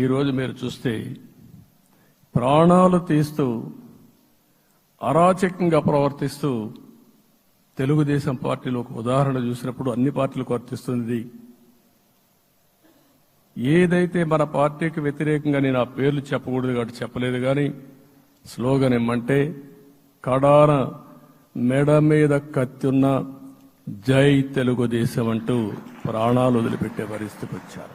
ఈరోజు మీరు చూస్తే ప్రాణాలు తీస్తూ అరాచకంగా ప్రవర్తిస్తూ తెలుగుదేశం పార్టీలో ఒక ఉదాహరణ చూసినప్పుడు అన్ని పార్టీలకు వర్తిస్తుంది. ఏదైతే మన పార్టీకి వ్యతిరేకంగా నేను ఆ పేర్లు చెప్పకూడదు కాబట్టి చెప్పలేదు కానీ స్లోగన్ ఏమంటే కడాన మెడ మీద కత్తున్న జై తెలుగుదేశం అంటూ ప్రాణాలు వదిలిపెట్టే పరిస్థితికి వచ్చారు.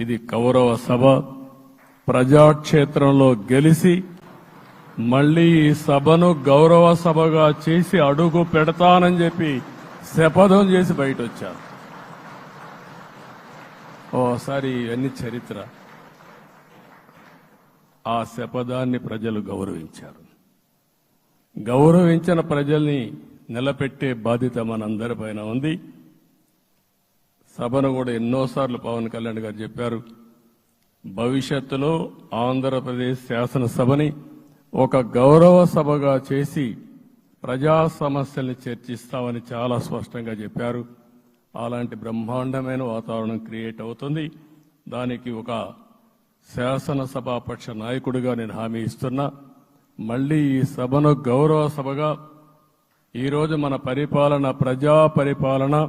ఇది కౌరవ సభ. ప్రజాక్షేత్రంలో గెలిచి మళ్ళీ ఈ సభను గౌరవ సభగా చేసి అడుగు పెడతానని చెప్పి శపథం చేసి బయట వచ్చారు ఓసారి ఇవన్నీ చరిత్ర. ఆ శపథాన్ని ప్రజలు గౌరవించారు. గౌరవించిన ప్రజల్ని నిలబెట్టే బాధ్యత మనందరిపైన ఉంది. సభను కూడా ఎన్నోసార్లు పవన్ కళ్యాణ్ గారు చెప్పారు. భవిష్యత్తులో ఆంధ్రప్రదేశ్ శాసనసభని ఒక గౌరవ సభగా చేసి ప్రజా సమస్యల్ని చర్చిస్తామని చాలా స్పష్టంగా చెప్పారు. అలాంటి బ్రహ్మాండమైన వాతావరణం క్రియేట్ అవుతుంది. దానికి ఒక శాసనసభాపక్ష నాయకుడిగా నేను హామీ ఇస్తున్నా. మళ్ళీ ఈ సభను గౌరవ సభగా ఈరోజు మన పరిపాలన ప్రజా పరిపాలన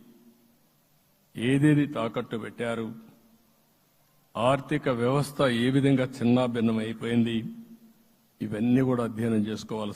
ఏదేది తాకట్టు పెట్టారు? ఆర్థిక వ్యవస్థ ఏ విధంగా చిన్నాభిన్నం అయిపోయింది? ఇవన్నీ కూడా అధ్యయనం చేసుకోవాల్సి